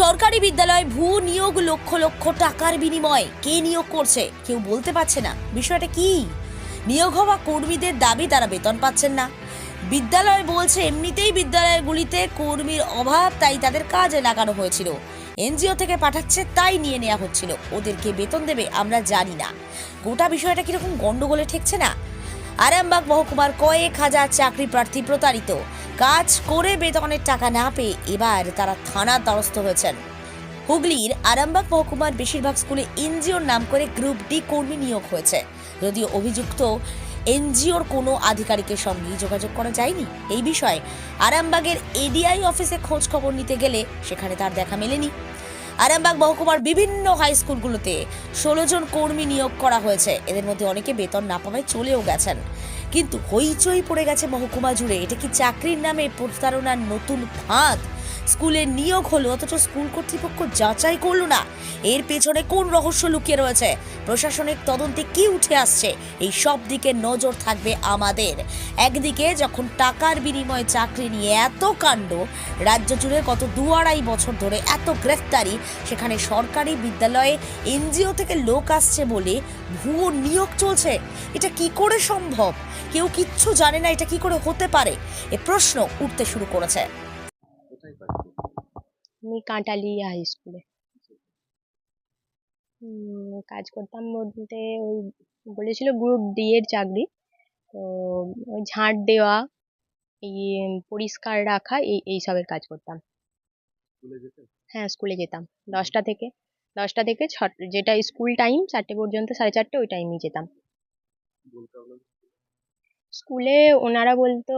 সরকারি বিদ্যালয় ভূ নিয়োগ লক্ষ লক্ষ টাকার বিনিময়ে কে নিয়োগ করছে কেউ বলতে পারছে না। বিষয়টা কি? নিয়োগ হওয়া কর্মীদের দাবি তারা বেতন পাচ্ছেন না। বিদ্যালয় বলছে এমনিতেই বিদ্যালয়গুলিতে কর্মীর অভাব, তাই তাদের কাজে লাগানো হয়েছিল। এনজিও থেকে পাঠাচ্ছে, তাই নিয়ে নেওয়া হচ্ছিল। ওদেরকে বেতন দেবে আমরা জানি না। গোটা বিষয়টা কীরকম গন্ডগোলে ঠেকছে না? আরামবাগ মহকুমার কয়েক হাজার চাকরি প্রার্থী প্রতারিত। কাজ করে বেতনের টাকা না পেয়ে এবার তারা থানার দ্বারস্থ হয়েছেন। হুগলির আরামবাগ মহকুমার বেশিরভাগ স্কুলে এনজিওর নাম করে গ্রুপ ডি কর্মী নিয়োগ হয়েছে। যদিও অভিযুক্ত এনজিওর কোনো আধিকারিকের সঙ্গে যোগাযোগ করা যায়নি। এই বিষয়ে আরামবাগের এডিআই অফিসে খোঁজ খবর নিতে গেলে সেখানে তার দেখা মেলেনি। আরামবাগ মহকুমার বিভিন্ন হাই স্কুলগুলোতে ষোলো জন কর্মী নিয়োগ করা হয়েছে। এদের মধ্যে অনেকে বেতন না পাওয়ায় চলেও গেছেন। কিন্তু হইচই পড়ে গেছে মহকুমা জুড়ে। এটা কি চাকরির নামে প্রতারণার নতুন ফাঁদ? স্কুলে নিয়োগ হলো, অথচ স্কুল কর্তৃপক্ষ যাচাই করল না। এর পেছনে কোন রহস্য লুকিয়ে রয়েছে? প্রশাসনিক তদন্তে কি উঠে আসছে? এই সব দিকে নজর থাকবে আমাদের। একদিকে যখন টাকার বিনিময়ে চাকরি নিয়ে এত কাণ্ড, রাজ্য জুড়ে গত দু আড়াই বছর ধরে এত গ্রেফতারি, সেখানে সরকারি বিদ্যালয়ে এনজিও থেকে লোক আসছে বলে ভুয়ো নিয়োগ চলছে। এটা কি করে সম্ভব? কেউ কিচ্ছু জানে না এটা কি করে হতে পারে? এ প্রশ্ন উঠতে শুরু করেছে? আমি কাঁটালি হাই স্কুলে কাজ করতাম বলতে ওই বলেছিল গ্রুপ ডি এর চাকরি। তো ওই ঝাঁট দেওয়া এই পরিষ্কার রাখা এই এইসবের কাজ করতাম। হ্যাঁ স্কুলে যেতাম। দশটা থেকে দশটা থেকে ছ যেটা স্কুল টাইম চারটে পর্যন্ত সাড়ে চারটে ওই টাইমেই যেতাম। স্কুলে ওনারা বলতো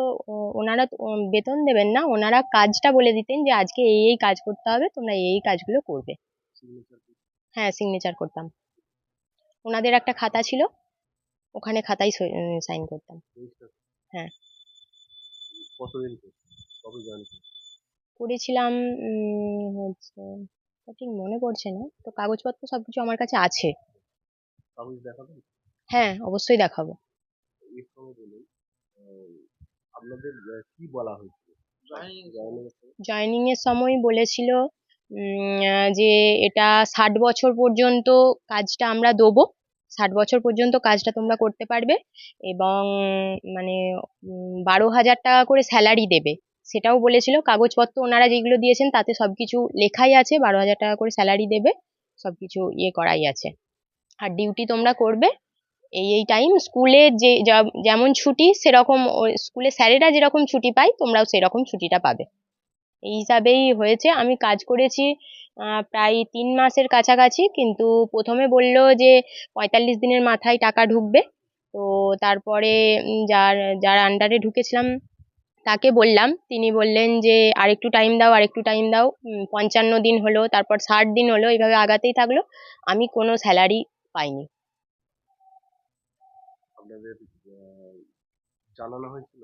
ওনারা বেতন দেবেন না ওনারা কাজটা বলে দিতেন যে আজকে এই এই কাজ করতে হবে তোমরা এই এই কাজগুলো করবে। হ্যাঁ সিগনেচার করতাম। ওনাদের একটা খাতা ছিল ওখানে খাতায় সাইন করতাম। হ্যাঁ। কতদিন কবে জয়েন করেছিলাম হচ্ছে সঠিক মনে পড়ছে না তো কাগজপত্র সবকিছু আমার কাছে আছে। হ্যাঁ অবশ্যই দেখাবো। এর সঙ্গে বলুন আপনাদের কি বলা হয়েছিল? জয়েনিং জয়েনিং এর সময় বলেছিল যে এটা ষাট বছর পর্যন্ত কাজটা আমরা দেবো। ষাট বছর পর্যন্ত কাজটা তোমরা করতে পারবে এবং মানে বারো হাজার টাকা করে স্যালারি দেবে। সেটাও বলেছিল। কাগজপত্র ওনারা যেগুলো দিয়েছেন তাতে সব কিছু লেখাই আছে। বারো হাজার টাকা করে স্যালারি দেবে সব কিছু ইয়ে করাই আছে। আর ডিউটি তোমরা করবে এই এই টাইম স্কুলে যে যেমন ছুটি, সেরকম স্কুলে স্যারেরা যেরকম ছুটি পায়, তোমরাও সেরকম ছুটিটা পাবে। এই হিসাবেই হয়েছে। আমি কাজ করেছি প্রায় তিন মাসের কাছাকাছি, কিন্তু প্রথমে বলল যে, পঁয়তাল্লিশ দিনের মাথায় টাকা ঢুকবে। তো তারপরে যার যার আন্ডারে ঢুকেছিলাম, তাকে বললাম। তিনি বললেন যে, আরেকটু টাইম দাও, আরেকটু টাইম দাও। পঞ্চান্ন দিন হলো, তারপর ষাট দিন হলো, এইভাবে আগাতেই থাকল। আমি কোনো স্যালারি পাইনি। আপনাদের জানানো হয়েছিল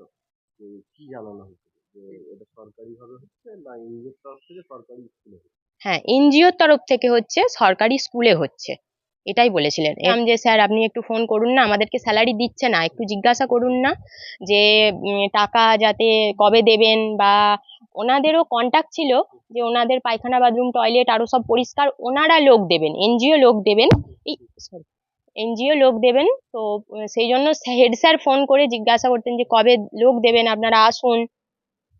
যে কি জানানো হয়েছিল? যে এটা সরকারি ভাবে হচ্ছে না ইংরেজ তরফ থেকে সরকারি স্কুলে হ্যাঁ এনজিওর তরফ থেকে হচ্ছে সরকারি স্কুলে হচ্ছে। এটাই বলেছিলেন। এম যে স্যার, আপনি একটু ফোন করুন না, আমাদেরকে স্যালারি দিচ্ছে না। একটু জিজ্ঞাসা করুন না যে টাকা যাতে কবে দেবেন বা ওনাদেরও কন্ট্যাক্ট ছিল যে ওনাদের পায়খানা বাথরুম টয়লেট আরও সব পরিষ্কার। ওনারা লোক দেবেন, এনজিও লোক দেবেন। এই সরি এনজিও লোক দেবেন। তো সেই জন্য হেড স্যার ফোন করে জিজ্ঞাসা করতেন যে কবে লোক দেবেন? আপনারা আসুন।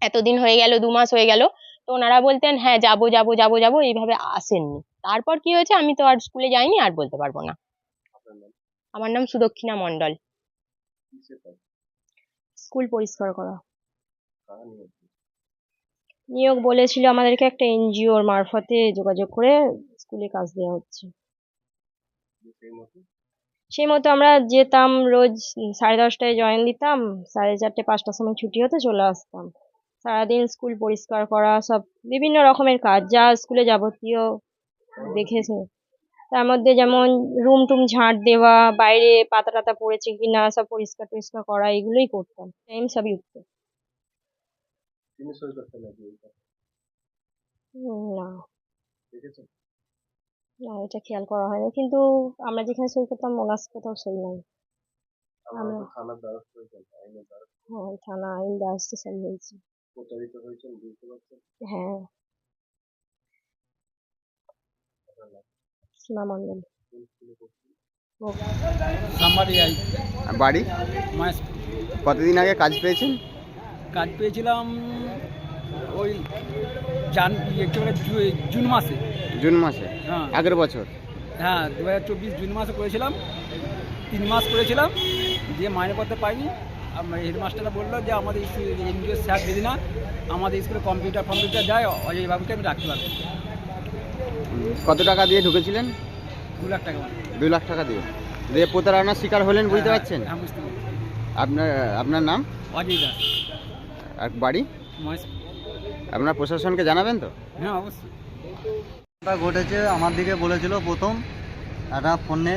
এতদিন হয়ে গেল দু মাস হয়ে গেল। তো ওনারা বলতেন হ্যাঁ যাব যাব যাব যাব। এইভাবে আসেননি। তারপর কি হয়েছে? আমি তো আর স্কুলে যাইনি আর বলতে পারব না। আমার নাম সুদক্ষিণা কাজ স্কুল পরিষ্কার করা? নিয়োগ বলেছিল আমাদেরকে একটা এনজিওর মারফতে যোগাযোগ করে স্কুলে কাজ দেওয়া হচ্ছে। সেই মতো আমরা যেতাম রোজ সাড়ে দশটায় জয়েন দিতাম সাড়ে চারটে পাঁচটার সময় ছুটি হতে চলে আসতাম। সারাদিন স্কুল পরিষ্কার করা সব বিভিন্ন রকমের কাজ যা স্কুলে যাবতীয় দেখেছে। তার মধ্যে যেমন রুম টুম ঝাঁট দেওয়া বাইরে পাতা টাতা পড়েছে কি না সব পরিষ্কার টরিষ্কার করা এগুলোই করতাম। টাইম সবই উঠতো। না। না এটা খেয়াল করা হয়নি। কিন্তু আমরা যেখানে সই করতাম ওনার কোথাও সই নাই। আমরা- থানার দ্বারস্থ হয়েছেন আইনের দ্বারস্থ? হ্যাঁ থানা আইন দ্বারস্থ হয়েছে। প্রতারিত হয়েছেন বুঝতে পারছেন? হ্যাঁ। সীমা আর বাড়ি? মাস কতদিন আগে কাজ পেয়েছেন? কাজ পেয়েছিলাম ওই জান একেবারে জু- জুন মাসে। জুন মাসে। হ্যাঁ। আগের বছর? হ্যাঁ দু হাজার চব্বিশ জুন মাসে করেছিলাম। তিন মাস করেছিলাম। দিয়ে মাইনে করতে পাইনি। আমার হেডমাস্টাররা বলল যে আমাদের এনজিও স্যার দিদি না আমাদের স্কুলে কম্পিউটার ফম্পিউটার যায় অজয় বাবুকে আমি রাখতে পারব। কত টাকা দিয়ে ঢুকেছিলেন? দু লাখ টাকা দু লাখ টাকা দিয়ে। দিয়ে প্রতারণার শিকার হলেন বুঝতে হ্যাঁ, পারছেন? হ্যাঁ আপনার আপনার নাম? অজয় দাস। আর বাড়ি? আপনার প্রশাসনকে জানাবেন তো? হ্যাঁ অবশ্যই। ঘটেছে আমার দিকে বলেছিল প্রথম। একটা ফোনে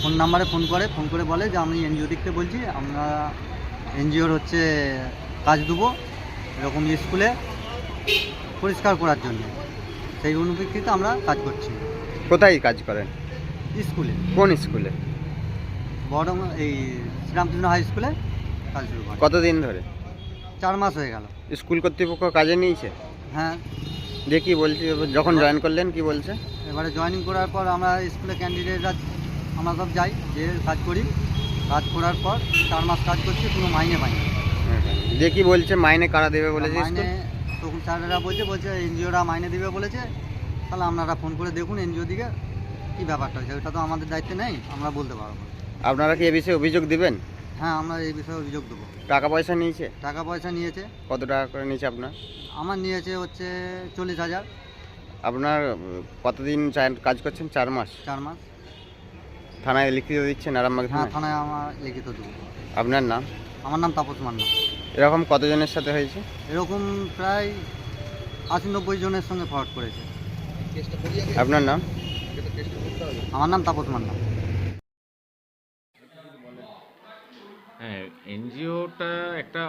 ফোন নাম্বারে ফোন করে ফোন করে বলে যে আমি এনজিও দিকতে বলছি আমরা এনজিওর হচ্ছে কাজ দেবো এরকম স্কুলে পরিষ্কার করার জন্য। সেই অনুপ্রেক্ষিতে আমরা কাজ করছি। কোথায় কাজ করেন? স্কুলে। কোন স্কুলে? বড় এই শ্রীরামকৃষ্ণ হাই স্কুলে কাজ শুরু কতদিন ধরে? চার মাস হয়ে গেল। স্কুল কর্তৃপক্ষ কাজে নিয়েছে? হ্যাঁ। দিয়ে কি বলছে যখন জয়েন করলেন কি বলছে? এবারে জয়েনিং করার পর আমরা স্কুলে ক্যান্ডিডেটরা আমরা সব যাই যে কাজ করি কাজ করার পর চার মাস কাজ করছি কোনো মাইনে পাইনি দিয়ে কি বলছে মাইনে কারা দেবে বলেছে মাইনে তখন স্যারেরা বলছে বলছে এনজিওরা মাইনে দেবে বলেছে। তাহলে আপনারা ফোন করে দেখুন এনজিও দিকে কী ব্যাপারটা হয়েছে ওটা তো আমাদের দায়িত্বে নেই আমরা বলতে পারব আপনারা কি এ বিষয়ে অভিযোগ দিবেন? হ্যাঁ আমরা এই বিষয়ে অভিযোগ দেবো। টাকা পয়সা নিয়েছে? টাকা পয়সা নিয়েছে। কত টাকা করে নিয়েছে আপনার? আমার নিয়েছে হচ্ছে চল্লিশ হাজার। আপনার কতদিন চা- কাজ করছেন? চার মাস? চার মাস। থানায় লিখিত দিচ্ছেন আরামবাগ হ্যাঁ থানায়? থানায় আমার লিখিত দেবো। আপনার নাম? আমার নাম তাপস মান্না। এরকম কতজনের সাথে হয়েছে? এরকম প্রায় আশি নব্বই জনের সঙ্গে ফ্রড করেছে। আপনার নাম? আমার নাম তাপস মান্না। হ্যাঁ এনজিওটা একটা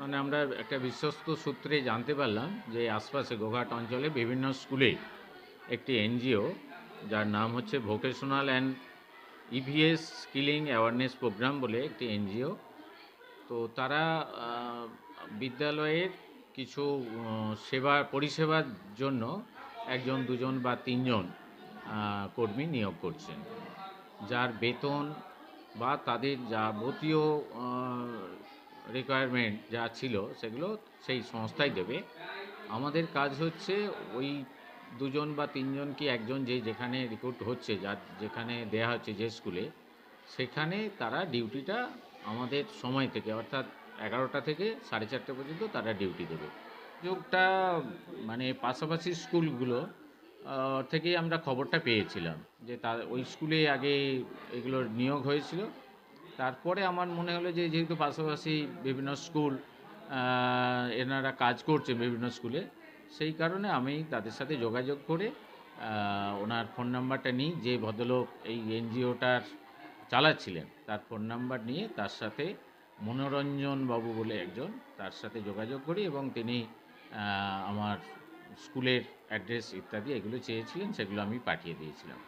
মানে আমরা একটা বিশ্বস্ত সূত্রে জানতে পারলাম যে আশপাশে গোঘাট অঞ্চলে বিভিন্ন স্কুলে একটি এনজিও, যার নাম হচ্ছে vocational and EVS skilling awareness programme বলে একটি এনজিও। তো তারা বিদ্যালয়ের কিছু সেবা, পরিষেবার জন্য একজন, দুজন বা তিনজন কর্মী নিয়োগ করছেন। যার বেতন বা তাদের যাবতীয় রিকোয়ারমেন্ট যা ছিল সেগুলো সেই সংস্থাই দেবে। আমাদের কাজ হচ্ছে ওই দুজন বা তিনজন কি একজন যে যেখানে রিক্রুট হচ্ছে যার যেখানে দেয়া হচ্ছে যে স্কুলে সেখানে তারা ডিউটিটা আমাদের সময় থেকে, অর্থাৎ এগারোটা থেকে সাড়ে চারটে পর্যন্ত তারা ডিউটি দেবে। যোগটা মানে পাশাপাশি স্কুলগুলো থেকেই আমরা খবরটা পেয়েছিলাম যে তার ওই স্কুলে আগে এগুলোর নিয়োগ হয়েছিল। তারপরে আমার মনে হলো যে যেহেতু পাশাপাশি বিভিন্ন স্কুল এনারা কাজ করছে বিভিন্ন স্কুলে, সেই কারণে আমি তাদের সাথে যোগাযোগ করে ওনার ফোন নাম্বারটা নিই যে ভদ্রলোক এই এনজিওটার চালাচ্ছিলেন, তার ফোন নাম্বার নিয়ে তার সাথে মনোরঞ্জন বাবু বলে একজন তার সাথে যোগাযোগ করি এবং তিনি আমার স্কুলের অ্যাড্রেস ইত্যাদি এগুলো চেয়েছিলেন সেগুলো আমি পাঠিয়ে দিয়েছিলাম।